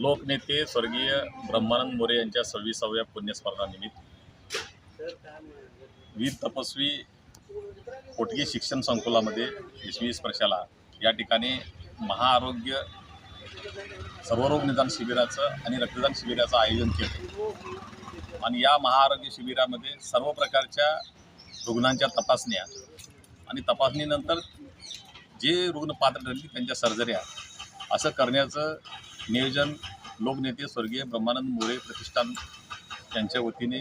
लोकनेते स्वर्गीय ब्रह्मानंद मोरे यांच्या सव्वीसाव्या पुण्यस्मरणानिमित्त वीर तपस्वी कोटगी शिक्षण संकुलामध्ये वीस स्पर्शाला या ठिकाणी महाआरोग्य सर्वरोग निदान शिबिराचं आणि रक्तदान शिबिराचं आयोजन केलं. आणि या महाआरोग्य शिबिरामध्ये सर्व प्रकारच्या रुग्णांच्या तपासण्या आणि तपासणीनंतर जे रुग्ण पात्र ठरली त्यांच्या सर्जऱ्या असं करण्याचं नियोजन लोकनेते स्वर्गीय ब्रह्मानंद मोरे प्रतिष्ठान यांच्या वतीने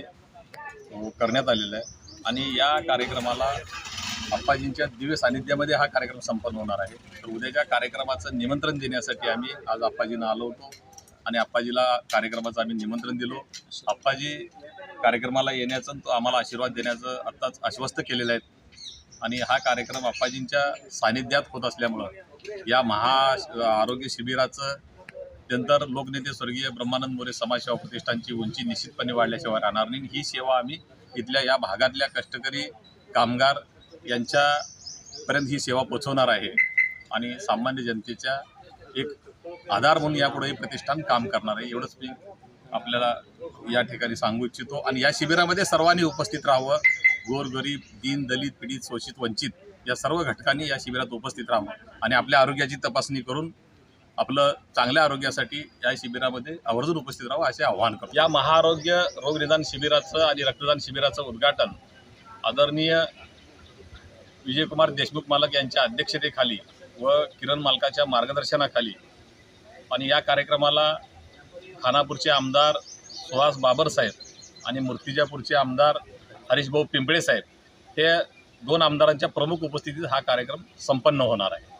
करण्यात आलेलं आहे. आणि या कार्यक्रमाला अप्पाजींच्या दिव्य सानिध्यामध्ये हा कार्यक्रम संपन्न होणार आहे. तर उद्याच्या कार्यक्रमाचं निमंत्रण देण्यासाठी आम्ही आज अप्पाजींना आलो होतो आणि अप्पाजीला कार्यक्रमाचं आम्ही निमंत्रण दिलो. अप्पाजी कार्यक्रमाला येण्याचं आणि तो आम्हाला आशीर्वाद देण्याचं आत्ताच आश्वस्त केलेलं आहे आणि हा कार्यक्रम अप्पाजींच्या सानिध्यात होत असल्यामुळं या महा आरोग्य शिबिराचं नंतर लोकनेते स्वर्गीय ब्रह्मानंद मोरे समाजसेवा प्रतिष्ठानची उंची निश्चितपणे वाढल्याशिवाय राहणार नाही. ही सेवा आम्ही इथल्या या भागातल्या कष्टकरी कामगार यांच्यापर्यंत ही सेवा पोचवणार आहे आणि सामान्य जनतेच्या एक आधार म्हणून यापुढे हे प्रतिष्ठान काम करणार आहे. एवढंच मी आपल्याला या ठिकाणी सांगू इच्छितो. आणि या शिबिरामध्ये सर्वांनी उपस्थित राहावं. गोरगरीब दीन दलित पीडित शोषित वंचित या सर्व घटकांनी या शिबिरात उपस्थित राहावं आणि आपल्या आरोग्याची तपासणी करून आपलं चांगल्या आरोग्यासाठी या शिबिरामध्ये आवर्जून उपस्थित राहावं असे आवाहन करतो. या महाआरोग्य रोगनिदान शिबिराचं आणि रक्तदान शिबिराचं उद्घाटन आदरणीय विजयकुमार देशमुख मालक यांच्या अध्यक्षतेखाली व किरण मालकाच्या मार्गदर्शनाखाली आणि या कार्यक्रमाला खानापूरचे आमदार सुहास बाबर साहेब आणि मूर्तिजापूरचे आमदार हरीशभाऊ पिंपळे साहेब हे दोन आमदारांच्या प्रमुख उपस्थितीत हा कार्यक्रम संपन्न होणार आहे.